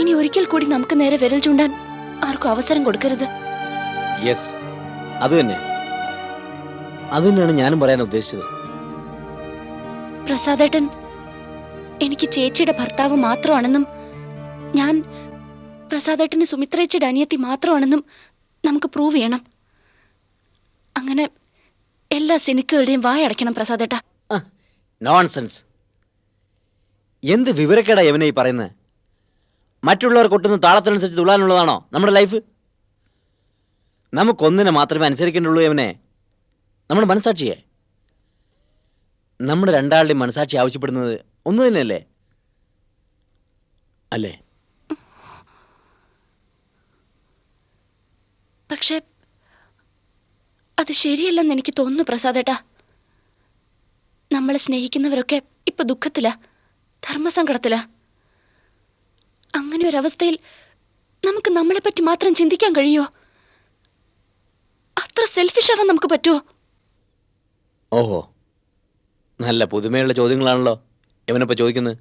ഇനി ഒരിക്കൽ കൂടി നമുക്ക് നേരെ വിരൽ ചൂണ്ടാൻ ആർക്കും അവസരം കൊടുക്കരുത്. യെസ് അത് തന്നെ. അത് തന്നെയാണ് ഞാനും പറയാൻ ഉദ്ദേശിച്ചത്. പ്രസാദേട്ടൻ എനിക്ക് ചേച്ചിയുടെ ഭർത്താവ് മാത്രമാണെന്നും ഞാൻ പ്രസാദേട്ടന് സുമിത്രേച്ചിയുടെ അനിയത്തി മാത്രമാണെന്നും നമുക്ക് പ്രൂവ് ചെയ്യണം. അങ്ങനെ എല്ലാ സിനിക്കുകളുടെയും വായടയ്ക്കണം പ്രസാദേട്ട. നോൺസെൻസ് എന്ത് വിവരക്കേടാ യവനെ ഈ പറയുന്നത് മറ്റുള്ളവർ കൊട്ടുന്ന താളത്തിനനുസരിച്ച് തുള്ളാനുള്ളതാണോ നമ്മുടെ ലൈഫ് നമുക്കൊന്നിനെ മാത്രമേ അനുസരിക്കേണ്ടുള്ളൂ എവനെ നമ്മുടെ മനസാക്ഷിയെ. നമ്മുടെ രണ്ടാളുടെയും മനസാക്ഷി ആവശ്യപ്പെടുന്നത് ഒന്ന് തന്നെയല്ലേ? അല്ലേ? പക്ഷേ അത് ശരിയല്ലെന്ന് എനിക്ക് തോന്നുന്നു പ്രസാദേട്ടാ. നമ്മളെ സ്നേഹിക്കുന്നവരൊക്കെ ഇപ്പൊ ദുഃഖത്തിലാ ധർമ്മസങ്കടത്തിലാ. അങ്ങനെ ഒരവസ്ഥയിൽ നമുക്ക് നമ്മളെ പറ്റി മാത്രം ചിന്തിക്കാൻ കഴിയോ അത്ര സെൽഫിഷ് ആവാൻ നമുക്ക് പറ്റുമോ ഓഹോ. നല്ല പുതുമയുള്ള ചോദ്യങ്ങളാണല്ലോ യവനിപ്പോൾ ചോദിക്കുന്നത്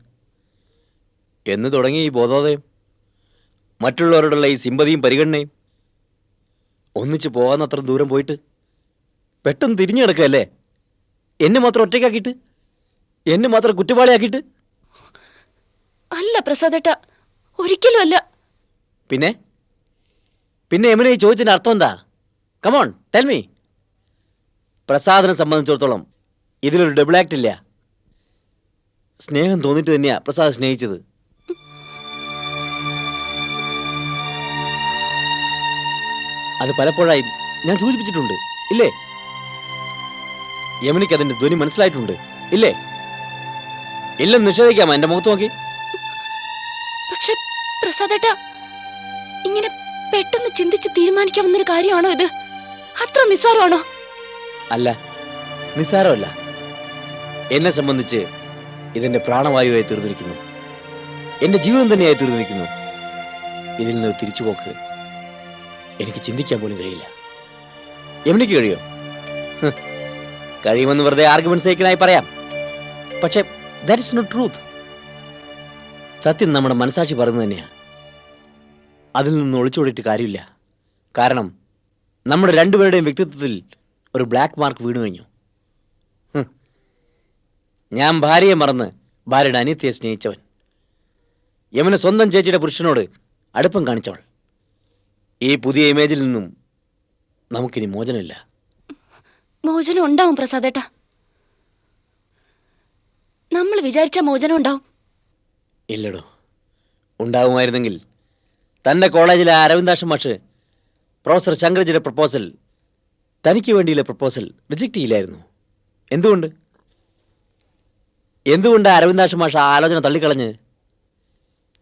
എന്ന് തുടങ്ങി ഈ ബോധോദയം മറ്റുള്ളവരോടുള്ള ഈ സിമ്പതിയും പരിഗണനയും ഒന്നിച്ച് പോകാന്നത്ര ദൂരം പോയിട്ട് പെട്ടെന്ന് തിരിഞ്ഞു കിടക്കല്ലേ എന്നെ മാത്രം ഒറ്റയ്ക്കാക്കിയിട്ട് എന്നെ മാത്രം കുറ്റവാളിയാക്കിയിട്ട്? അല്ല പ്രസാദേട്ട ഒരിക്കലും അല്ല. പിന്നെ? പിന്നെ യമുന ഈ ചോദിച്ചതിന്റെ അർത്ഥം എന്താ? കമോൺ ടെൽ മീ പ്രസാദിനെ സംബന്ധിച്ചിടത്തോളം ഇതിലൊരു ഡബിൾ ആക്ട് ഇല്ല. സ്നേഹം തോന്നിട്ട് തന്നെയാ പ്രസാദ് സ്നേഹിച്ചത്. അത് പലപ്പോഴായി ഞാൻ സൂചിപ്പിച്ചിട്ടുണ്ട് ഇല്ലേ? യമുനയ്ക്ക് അതിന്റെ ധ്വനി മനസ്സിലായിട്ടുണ്ട് ഇല്ലേ? ഇല്ലെന്ന് നിഷേധിക്കാമോ? എന്റെ മുഖത്ത് നോക്കി. പക്ഷെ പ്രസാദേട്ട ഇങ്ങനെ പെട്ടെന്ന് ചിന്തിച്ച് തീരുമാനിക്കാവുന്നൊരു കാര്യമാണോ ഇത്? അത്ര നിസ്സാരമാണോ? അല്ല നിസ്സാരമല്ല. എന്നെ സംബന്ധിച്ച് ഇതെന്റെ പ്രാണവായുവായി തീർന്നിരിക്കുന്നു. എന്റെ ജീവിതം തന്നെയായി തീർന്നിരിക്കുന്നു. ഇതിൽ നിന്ന് തിരിച്ചുപോക്ക് എനിക്ക് ചിന്തിക്കാൻ പോലും കഴിയില്ല. എവിടേക്ക് കഴിയോ. കഴിയുമെന്ന് വെറുതെ ആർഗ്യുമെന്റ് സഹിക്കാനായി പറയാം. പക്ഷേ ദാറ്റ് ഇസ് നോട്ട് ട്രൂത്ത് സത്യം നമ്മുടെ മനസാക്ഷി പറയുന്നത് തന്നെയാ. അതിൽ നിന്ന് ഒളിച്ചോടിയിട്ട് കാര്യമില്ല. കാരണം നമ്മുടെ രണ്ടുപേരുടെയും വ്യക്തിത്വത്തിൽ ഒരു ബ്ലാക്ക് മാർക്ക് വീണു കഴിഞ്ഞു. ഞാൻ ഭാര്യയെ മറന്ന് ഭാര്യയുടെ അനിയത്തിയെ സ്നേഹിച്ചവൻ. യമന സ്വന്തം ചേച്ചിയുടെ പുരുഷനോട് അടുപ്പം കാണിച്ചവൾ. ഈ പുതിയ ഇമേജിൽ നിന്നും നമുക്കിനി മോചനമില്ല. മോചനം ഉണ്ടാവും പ്രസാദേട്ടാ. നമ്മൾ വിചാരിച്ച മോചനം ഉണ്ടാവും. ഇല്ലടോ. ഉണ്ടാവുമായിരുന്നെങ്കിൽ തന്റെ കോളേജിലെ അരവിന്ദാഷ് മാഷ് പ്രൊഫസർ ശങ്കർജിയുടെ പ്രപ്പോസൽ തനിക്ക് വേണ്ടിയുള്ള പ്രപ്പോസൽ റിജക്റ്റ് ചെയ്യില്ലായിരുന്നു. എന്തുകൊണ്ട്? എന്തുകൊണ്ട് അരവിന്ദാഷ് മാഷ് ആ ആലോചന തള്ളിക്കളഞ്ഞ്?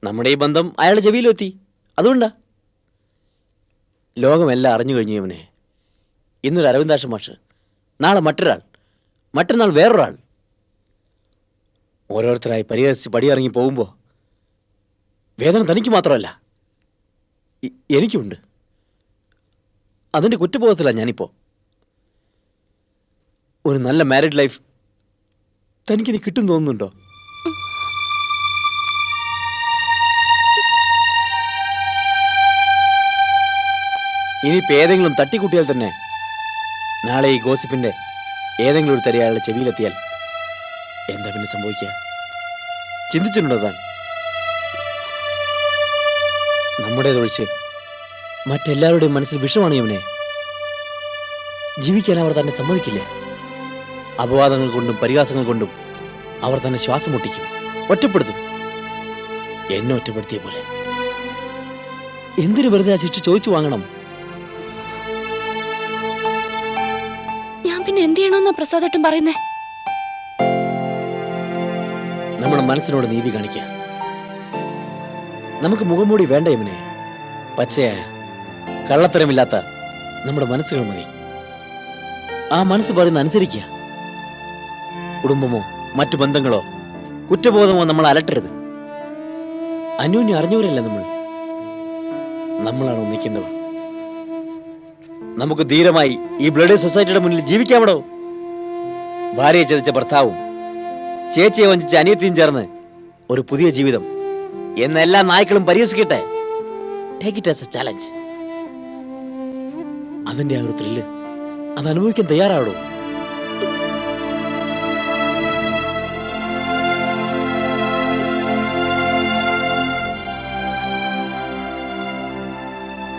നമ്മുടെ ഈ ബന്ധം അയാളുടെ ചെവിയിലെത്തി. അതുകൊണ്ടാ? ലോകമെല്ലാം അറിഞ്ഞു കഴിഞ്ഞു ഇവനെ ഇന്നൊരു അരവിന്ദാഷ് മാഷ് നാളെ മറ്റൊരാൾ മറ്റന്നാൾ വേറൊരാൾ. ഓരോരുത്തരായി പരിഹസിച്ച് പടിയിറങ്ങി പോകുമ്പോൾ വേദന തനിക്ക് മാത്രമല്ല. എനിക്കുണ്ട്. അതിന്റെ കുറ്റബോധത്തില്ല ഞാനിപ്പോൾ ഒരു നല്ല മാരിഡ് ലൈഫ് തനിക്കിനി കിട്ടും തോന്നുന്നുണ്ടോ? ഇനിയിപ്പോൾ ഏതെങ്കിലും തട്ടിക്കൂട്ടിയാൽ തന്നെ നാളെ ഈ ഗോസിപ്പിന്റെ ഏതെങ്കിലും ഒരു തരയാളുടെ ചെവിയിലെത്തിയാൽ എന്താ പിന്നെ സംഭവിക്കുക? ചിന്തിച്ചിട്ടുണ്ടോ താൻ? നമ്മുടേതൊഴിച്ച് മറ്റെല്ലാവരുടെയും മനസ്സിൽ വിഷമാണ് ഇവനെ ജീവിക്കാൻ അവർ തന്നെ സമ്മതിക്കില്ല. അപവാദങ്ങൾ കൊണ്ടും പരിഹാസങ്ങൾ കൊണ്ടും അവർ തന്നെ ശ്വാസം മുട്ടിക്കും. ഒറ്റപ്പെടുത്തും. എന്നെ ഒറ്റപ്പെടുത്തിയ പോലെ. എന്തിനു വെറുതെ ആ ശിക്ഷ ചോദിച്ചു വാങ്ങണം? ഞാൻ പിന്നെ എന്ത് ചെയ്യണമെന്നാ പ്രസാദേട്ടൻ പറയുന്നേ? നമ്മുടെ മനസ്സിനോട് നീതി കാണിക്കുക. നമുക്ക് മുഖംമൂടി വേണ്ട ഇവനെ പച്ചയായ കള്ളത്തരമില്ലാത്ത നമ്മുടെ മനസ്സുകൾ മതി. ആ മനസ്സ് പറയുന്ന അനുസരിക്കുക. കുടുംബമോ മറ്റു ബന്ധങ്ങളോ കുറ്റബോധമോ നമ്മൾ അലട്ടരുത്. അന്യോന്യം അറിഞ്ഞവരല്ല നമ്മൾ? നമ്മളാണ് ഒന്നിക്കേണ്ടവർ. നമുക്ക് ധീരമായി ഈ ബ്ലഡ് സൊസൈറ്റിയുടെ മുന്നിൽ ജീവിക്കാമടോ? ഭാര്യയെ ചതിച്ച ഭർത്താവും ചേച്ചിയെ വഞ്ചിച്ച അനിയത്തിയും ചേർന്ന് ഒരു പുതിയ ജീവിതം എന്ന് എല്ലാ നായ്ക്കളും പരിഹസിക്കട്ടെ? Take it as a challenge അതിന്റെ ആ ഒരു ത്രില്ല് അത് അനുഭവിക്കാൻ തയ്യാറാവടോ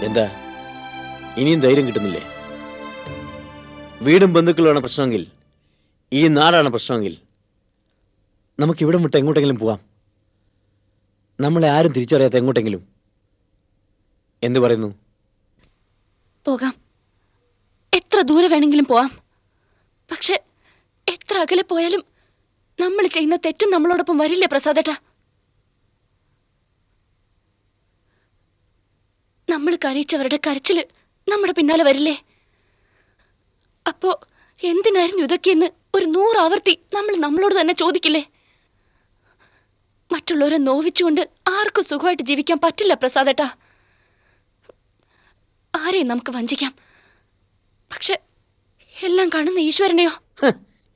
എന്താ? ഇനിയും ധൈര്യം കിട്ടുന്നില്ലേ? വീടും ബന്ധുക്കളുമാണ് പ്രശ്നമെങ്കിൽ ഈ നാടാണ് പ്രശ്നമെങ്കിൽ നമുക്ക് ഇവിടെ വിട്ട് എങ്ങോട്ടെങ്കിലും പോവാം. നമ്മളെ ആരും തിരിച്ചറിയാത്ത എങ്ങോട്ടെങ്കിലും. എന്തു പറയുന്നു? പോകാം. എത്ര ദൂരെ വേണമെങ്കിലും പോവാം. പക്ഷെ എത്ര അകലെ പോയാലും നമ്മൾ ചെയ്യുന്ന തെറ്റും നമ്മളോടൊപ്പം വരില്ലേ പ്രസാദേട്ടാ? നമ്മൾ കരയിച്ചവരുടെ കരച്ചിൽ നമ്മുടെ പിന്നാലെ വരില്ലേ? അപ്പോ എന്തിനായിരുന്നു ഇതൊക്കെയെന്ന് ഒരു നൂറ് ആവർത്തി നമ്മൾ നമ്മളോട് തന്നെ ചോദിക്കില്ലേ? മറ്റുള്ളവരെ നോവിച്ചുകൊണ്ട് ആർക്കും സുഖമായിട്ട് ജീവിക്കാൻ പറ്റില്ല പ്രസാദേട്ടാ. ആരെയും നമുക്ക് വഞ്ചിക്കാം. പക്ഷെ എല്ലാം കാണുന്ന ഈശ്വരനെയോ?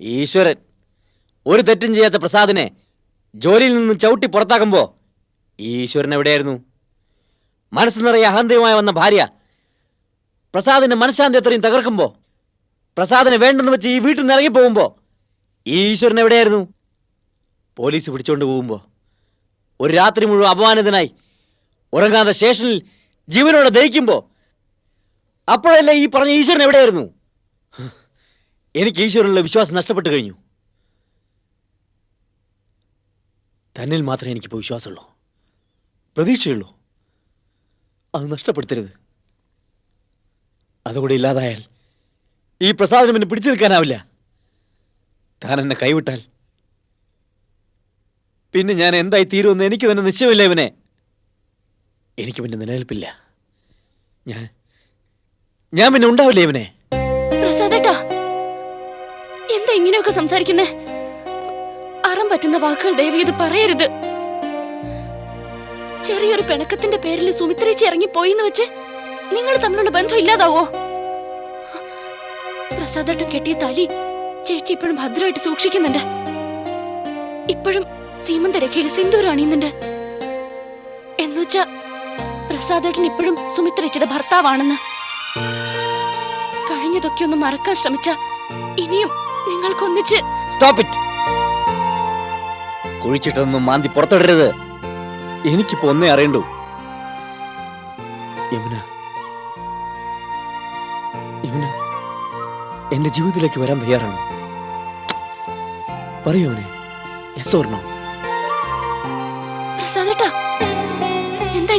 ഈശ്വരൻ. ഒരു തെറ്റും ചെയ്യാത്ത പ്രസാദിനെ ജോലിയിൽ നിന്ന് ചവിട്ടി പുറത്താക്കുമ്പോ ഈശ്വരൻ എവിടെയായിരുന്നു? മനസ്സ് നിറയെ അഹന്തയുമായി വന്ന ഭാര്യ പ്രസാദിന്റെ മനഃശാന്തി അത്രയും തകർക്കുമ്പോ പ്രസാദിനെ വേണ്ടെന്ന് വെച്ച് ഈ വീട്ടിൽ നിന്ന് ഇറങ്ങി പോകുമ്പോ ഈശ്വരൻ എവിടെയായിരുന്നു? പോലീസ് പിടിച്ചോണ്ട് പോകുമ്പോ. ഒരു രാത്രി മുഴുവൻ അപമാനിതനായി ഉറങ്ങാതെ സ്റ്റേഷനിൽ ജീവനോടെ ദഹിക്കുമ്പോ അപ്പോഴല്ലേ ഈ പറഞ്ഞ ഈശ്വരൻ എവിടെയായിരുന്നു? എനിക്ക് ഈശ്വരനുള്ള വിശ്വാസം നഷ്ടപ്പെട്ടു കഴിഞ്ഞു. തന്നിൽ മാത്രമേ എനിക്കിപ്പോൾ വിശ്വാസമുള്ളൂ. പ്രതീക്ഷയുള്ളൂ. അത് നഷ്ടപ്പെടുത്തരുത്. അതുകൂടി ഇല്ലാതായാൽ ഈ പ്രസാദനം എന്നെ പിടിച്ചു നിൽക്കാനാവില്ല. താൻ എന്നെ കൈവിട്ടാൽ പിന്നെ ഞാൻ എന്തായി തീരുമെന്ന് എനിക്ക് തന്നെ നിശ്ചയമില്ല ഇവനെ. എനിക്ക് പിന്നെ നിലനിൽപ്പില്ല. ഞാൻ ഞാൻ പിന്നെ ഉണ്ടാവില്ല ഇവനെ? പ്രസാദേട്ടാ എന്താ ഇങ്ങനെയൊക്കെ സംസാരിക്കുന്നേ? അറം പറ്റുന്ന വാക്കുകൾ ദേവി ഇത് പറയരുത്. ചെറിയൊരു പിണക്കത്തിന്റെ പേരിൽ സുമിത്രേച്ചി ഇറങ്ങിപ്പോയിന്ന് വെച്ച് നിങ്ങൾ തമ്മിലുള്ള ബന്ധം ഇല്ലാതാവോ? പ്രസാദേട്ടൻ കെട്ടിയ തലി ചേച്ചി ഇപ്പോഴും ഭദ്രമായിട്ട് സൂക്ഷിക്കുന്നുണ്ട്. ഇപ്പോഴും സീമന്തരഖയിൽ സിന്ദൂരം അണിയുന്നുണ്ട്. എന്നുവെച്ചാ പ്രസാദേട്ടൻ ഇപ്പോഴും സുമിത്രേച്ചിയുടെ ഭർത്താവാണെന്ന്. കഴിഞ്ഞതൊക്കെ ഒന്ന് മറക്കാൻ ശ്രമിച്ച ഇനിയും നിങ്ങൾക്കൊന്നിച്ച് സ്റ്റോപ്പ് ഇറ്റ് കുഴിച്ചിട്ടൊന്നും മാന്തി പുറത്തിടരുത്. എനിക്കിപ്പോ ഒന്നേ അറിയണ്ടു. യമുന. യമുന എന്റെ ജീവിതത്തിലേക്ക് വരാൻ തയ്യാറാണ്. പറയൂ അവനെ യെസ് ഓർണോ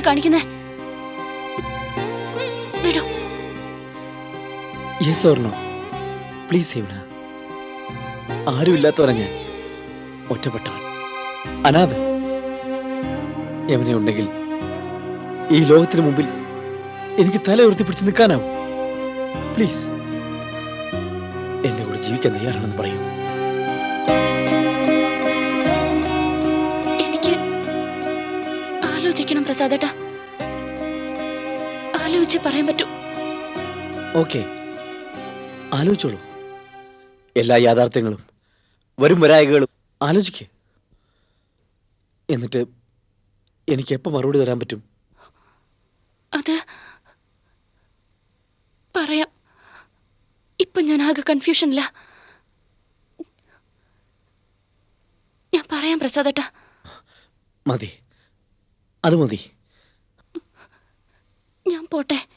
കാണിക്കുന്നേ? വിടോ. യെസ് ഓർണോ പ്ലീസ് ആരുമില്ലാത്തവരാ ഞാൻ. ഒറ്റപ്പെട്ടവൻ. അനാഥൻ. യമുന ഉണ്ടെങ്കിൽ ഈ ലോകത്തിന് മുമ്പിൽ എനിക്ക് തല ഉയർത്തി പിടിച്ച് നിൽക്കാനാവും. പ്ലീസ് എന്നെ കൂടെ ജീവിക്കാൻ തയ്യാറാണെന്ന് പറയൂ. ആലോചിക്കണം പ്രസാദേട്ടാ. ആലോചിച്ച് പറയാൻ പറ്റൂ. ഓക്കെ. ആലോചിച്ചോളൂ. എല്ലാ യാഥാർത്ഥ്യങ്ങളും വരും വരായകളും ആലോചിക്കേ. എന്നിട്ട് എനിക്ക് എപ്പോ മറുപടി തരാൻ പറ്റും? അത് പറയാം. ഇപ്പൊ ഞാൻ ആകെ കൺഫ്യൂഷനില്ല ഞാൻ പറയാം പ്രസാദേട്ടാ. മതി. അത് മതി. ഞാൻ പോട്ടെ.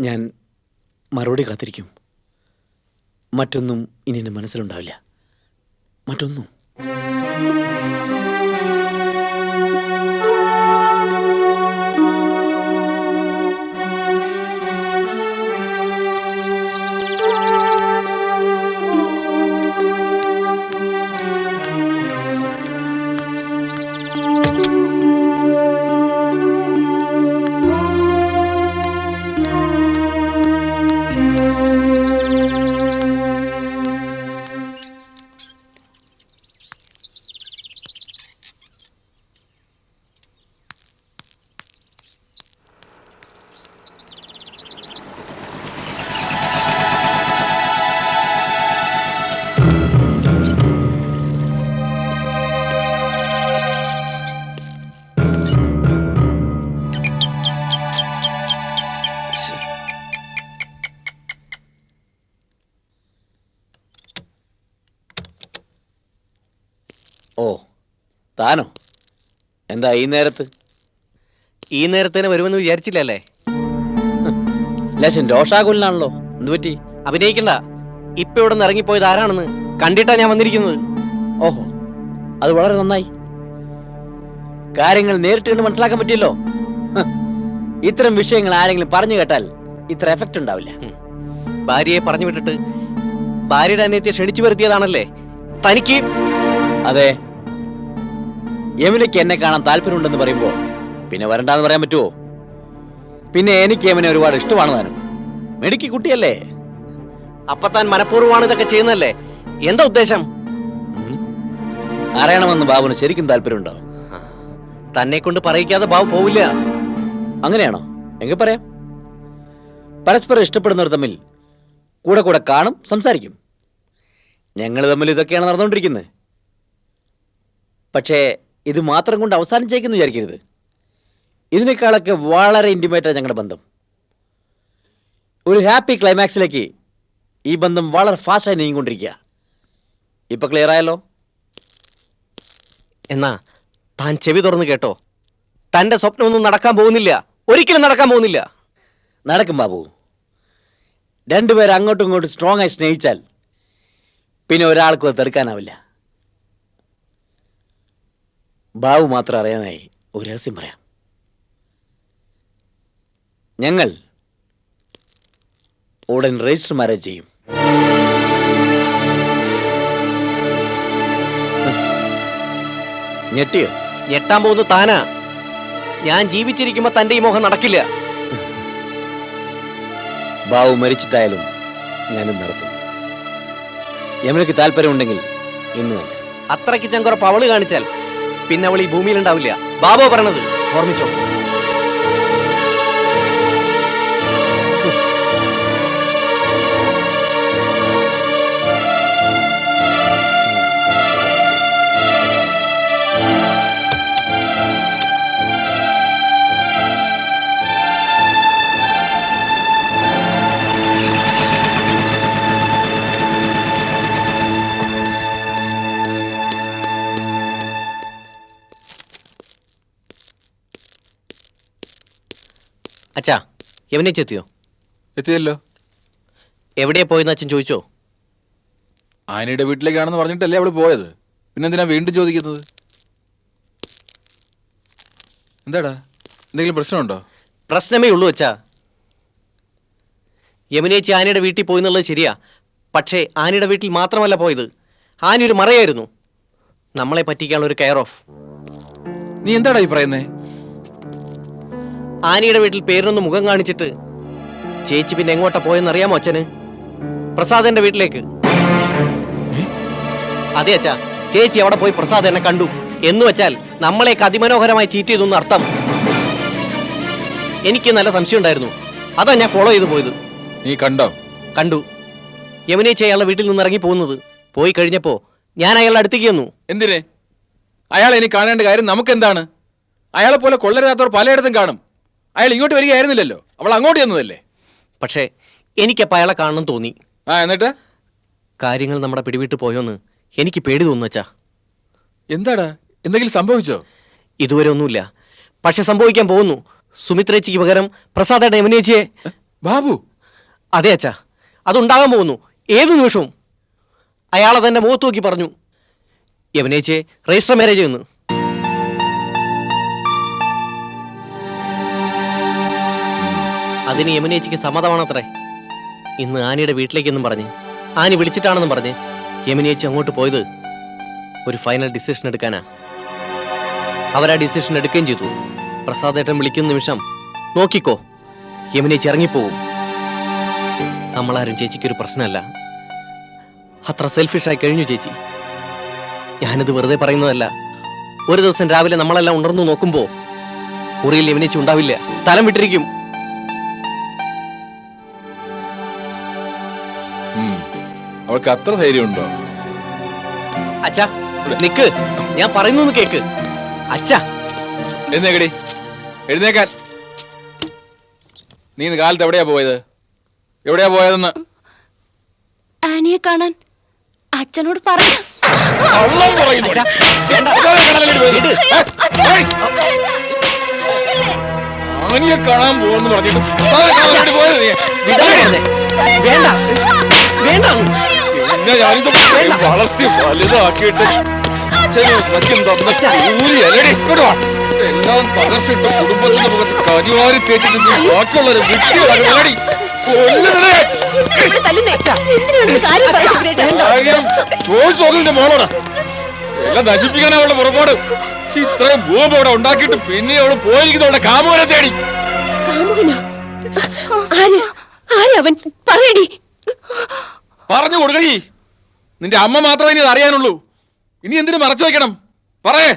ഞാൻ മറുപടി കാത്തിരിക്കും. മറ്റൊന്നും ഇനി എന്റെ മനസ്സിലുണ്ടാവില്ല. മറ്റൊന്നും. താനോ? എന്താ ഈ നേരത്ത്? ഈ നേരത്തേനെ വരുമെന്ന് വിചാരിച്ചില്ലല്ലേ? ലക്ഷൻ രോഷാകുലനാണല്ലോ എന്ത് പറ്റി? അഭിനയിക്കണ്ട. ഇപ്പൊ ഇവിടെ നിന്ന് ഇറങ്ങിപ്പോയത് ആരാണെന്ന് കണ്ടിട്ടാ ഞാൻ വന്നിരിക്കുന്നത്. ഓഹോ അത് വളരെ നന്നായി. കാര്യങ്ങൾ നേരിട്ട് കണ്ട് മനസ്സിലാക്കാൻ പറ്റിയല്ലോ. ഇത്തരം വിഷയങ്ങൾ ആരെങ്കിലും പറഞ്ഞു കേട്ടാൽ ഇത്ര എഫക്റ്റ് ഉണ്ടാവില്ല. ഭാര്യയെ പറഞ്ഞു വിട്ടിട്ട് ഭാര്യയുടെ അന്യത്തെ ക്ഷണിച്ചു വരുത്തിയതാണല്ലേ? തനിക്ക് അതെ. യമുനയ്ക്ക് എന്നെ കാണാൻ താല്പര്യമുണ്ടെന്ന് പറയുമ്പോൾ പിന്നെ വരണ്ടാന്ന് പറയാൻ പറ്റുമോ പിന്നെ എനിക്ക് യമുനെ ഒരുപാട് ഇഷ്ടമാണ് താനും. മെടുക്കി കുട്ടിയല്ലേ? അപ്പൊ താൻ മനഃപൂർവമാണ് ഇതൊക്കെ ചെയ്യുന്നല്ലേ എന്താ ഉദ്ദേശം. അറിയണമെന്ന് ബാബുന് ശരിക്കും താല്പര്യമുണ്ടോ? തന്നെ കൊണ്ട് പറയിക്കാതെ ബാബു പോവില്ല. അങ്ങനെയാണോ? എങ്കിൽ പറയാം. പരസ്പരം ഇഷ്ടപ്പെടുന്നവർ തമ്മിൽ കൂടെ കൂടെ കാണും സംസാരിക്കും. ഞങ്ങൾ തമ്മിൽ ഇതൊക്കെയാണ് നടന്നുകൊണ്ടിരിക്കുന്നത്. പക്ഷേ ഇത് മാത്രം കൊണ്ട് അവസാനിച്ചേക്കെന്ന് വിചാരിക്കരുത്. ഇതിനേക്കാളൊക്കെ വളരെ ഇന്റിമേറ്റാണ് ഞങ്ങളുടെ ബന്ധം. ഒരു ഹാപ്പി ക്ലൈമാക്സിലേക്ക് ഈ ബന്ധം വളരെ ഫാസ്റ്റായി നീങ്ങിക്കൊണ്ടിരിക്കുക ഇപ്പം ക്ലിയർ ആയല്ലോ? എന്നാ താൻ ചെവി തുറന്ന് കേട്ടോ. തന്റെ സ്വപ്നമൊന്നും നടക്കാൻ പോകുന്നില്ല. ഒരിക്കലും നടക്കാൻ പോകുന്നില്ല. നടക്കും ബാബു. രണ്ടുപേരും അങ്ങോട്ടും ഇങ്ങോട്ടും സ്ട്രോങ് ആയി സ്നേഹിച്ചാൽ പിന്നെ ഒരാൾക്കും അത് തെറുക്കാനാവില്ല ബാബു മാത്രം അറിയാനായി ഒരു രഹസ്യം പറയാം. ഞങ്ങൾ ഉടൻ രജിസ്റ്റർ മാരേജ് ചെയ്യും. ഞെട്ടിയോ? ഞെട്ടാൻ പോകുന്നത് താനാ. ഞാൻ ജീവിച്ചിരിക്കുമ്പോ തന്റെ ഈ മോഹം നടക്കില്ല. ബാബു മരിച്ചിട്ടായാലും ഞാനും നടത്തും. യമുനയ്ക്ക് താല്പര്യമുണ്ടെങ്കിൽ ഇന്ന് തന്നെ അത്രയ്ക്ക് ചങ്കുറപ്പ് പവൾ കാണിച്ചാൽ പിന്നെ അവൾ ഈ ഭൂമിയിൽ ഉണ്ടാവില്ല. ബാബോ പറഞ്ഞത് ഓർമ്മിച്ചോ? എവനെ എത്തിയല്ലോ. എവിടെയാ പോയെന്ന് അച്ഛൻ ചോദിച്ചോ? ആനയുടെ വീട്ടിലേക്കാണെന്ന് പറഞ്ഞിട്ടല്ലേ അവൾ പോയത്. പിന്നെന്തിനാ വീണ്ടും ചോദിക്കുന്നത്? എന്താടാ? എന്തെങ്കിലും പ്രശ്നമുണ്ടോ? പ്രശ്നമേ ഉള്ളൂ അച്ഛാ. യമുനേച്ചി ആനയുടെ വീട്ടിൽ പോയി എന്നുള്ളത് ശരിയാ. പക്ഷേ ആനയുടെ വീട്ടിൽ മാത്രമല്ല പോയത്. ആന ഒരു മറയായിരുന്നു. നമ്മളെ പറ്റിക്കാനുള്ള ഒരു കെയർ ഓഫ്. നീ എന്താടാ ഈ പറയുന്നേ? ആനയുടെ വീട്ടിൽ പേരിനൊന്ന് മുഖം കാണിച്ചിട്ട് ചേച്ചി പിന്നെ എങ്ങോട്ടാ പോയെന്നറിയാമോ അച്ഛന്? പ്രസാദന്റെ വീട്ടിലേക്ക്. അതെ അച്ഛാ ചേച്ചി അവിടെ പോയി പ്രസാദ് എന്നെ കണ്ടു. എന്ന് വെച്ചാൽ നമ്മളെ അതിമനോഹരമായി ചീറ്റ് ചെയ്തു അർത്ഥം. എനിക്ക് നല്ല സംശയം ഉണ്ടായിരുന്നു. അതാ ഞാൻ ഫോളോ ചെയ്തു പോയത്. നീ കണ്ടോ? കണ്ടു. യമുനേച്ചി അയാളുടെ വീട്ടിൽ നിന്ന് ഇറങ്ങി പോകുന്നത്. പോയി കഴിഞ്ഞപ്പോ ഞാൻ അയാളുടെ അടുത്തേക്ക് വന്നു. എന്തിനെ? അയാളെ ഇനി കാണേണ്ട കാര്യം നമുക്കെന്താണ്? അയാളെ പോലെ കൊള്ളരുതാത്തവർ പലയിടത്തും കാണും. അയാൾ ഇങ്ങോട്ട് വരികയായിരുന്നില്ലല്ലോ. അവൾ അങ്ങോട്ട് ചെന്നതല്ലേ? പക്ഷേ എനിക്കപ്പോൾ അയാളെ കാണണം തോന്നി. ആ എന്നിട്ട്? കാര്യങ്ങൾ നമ്മുടെ പിടിവിട്ട് പോയോന്ന് എനിക്ക് പേടി തോന്നുവച്ചാ എന്താടാ എന്തെങ്കിലും സംഭവിച്ചോ? ഇതുവരെ ഒന്നുമില്ല. പക്ഷെ സംഭവിക്കാൻ പോകുന്നു. സുമിത്രേച്ചിക്ക് പകരം പ്രസാദയുടെ യമുനേച്ചിയെ ബാബു! അതെ അച്ഛാ. അതുണ്ടാകാൻ പോകുന്നു. ഏത് നിമിഷവും. അയാളെ തന്നെ മുഖത്ത് നോക്കി പറഞ്ഞു. യമുനേച്ചിയെ രജിസ്റ്റർ മാരേജ് എന്ന് അതിന് യമുനേച്ചിക്ക് സമ്മതമാണത്രേ. ഇന്ന് ആനിയുടെ വീട്ടിലേക്കെന്നും പറഞ്ഞ് ആനി വിളിച്ചിട്ടാണെന്നും പറഞ്ഞ് യമുനേച്ചി അങ്ങോട്ട് പോയത് ഒരു ഫൈനൽ ഡിസിഷൻ എടുക്കാനാ. അവരാ ഡിസിഷൻ എടുക്കുകയും ചെയ്തു. പ്രസാദേട്ടൻ വിളിക്കുന്ന നിമിഷം നോക്കിക്കോ യമുനേച്ചി ഇറങ്ങിപ്പോവും. നമ്മളാരും ചേച്ചിക്കൊരു പ്രശ്നമല്ല. അത്ര സെൽഫിഷായി കഴിഞ്ഞു ചേച്ചി. ഞാനിത് വെറുതെ പറയുന്നതല്ല. ഒരു ദിവസം രാവിലെ നമ്മളെല്ലാം ഉണർന്നു നോക്കുമ്പോൾ മുറിയിൽ യമുനേച്ചി ഉണ്ടാവില്ല. സ്ഥലം വിട്ടിരിക്കും. അവൾക്ക് അത്ര ധൈര്യമുണ്ടോ? അച്ഛാ നിക്ക്. ഞാൻ പറയുന്നു കേക്ക്. അച്ഛാ. എഴുന്നേക്കടി. എഴുന്നേക്കാൻ. നീ ഇന്ന് കാലത്ത് എവിടെയാ പോയത്? എവിടെയാ പോയതെന്ന്? ആനിയെ കാണാൻ അച്ഛനോട് പറഞ്ഞു. ഏ, കാണാൻ പോകുന്നു. വേണ്ട വേണ്ട. പിന്നെ ഞാനിത് വളർത്തി വലുതാക്കിയിട്ട് അച്ഛനും അമ്മയ്ക്കും തന്ന കൂലി അല്ലടി വാ. എല്ലാം തകർത്തിട്ട് കുടുംബത്തിന്റെ മുഖത്ത് കരിവാരി തേച്ചിട്ട് നീ ബാക്കിയുള്ളവരെ വിട്ടുകളടി കാര്യം ചോദിച്ചു നോക്കിന്റെ മോളോടാ. എല്ലാം നശിപ്പിക്കാനാ അവളുടെ പുറപ്പാട് ഇത്രയും ഭൂമി അവിടെ ഉണ്ടാക്കിയിട്ട് പിന്നെ അവൾ പോയിരിക്കുന്നവളുടെ കാമുകനെ തേടി. കാമുകനോ? പറയടി. പറഞ്ഞു കൊടുക്കണി നിന്റെ അമ്മ മാത്രമേ ഇനി അത് അറിയാനുള്ളൂ. ഇനി എന്തിനു മറച്ചു വെക്കണം? പറയേ.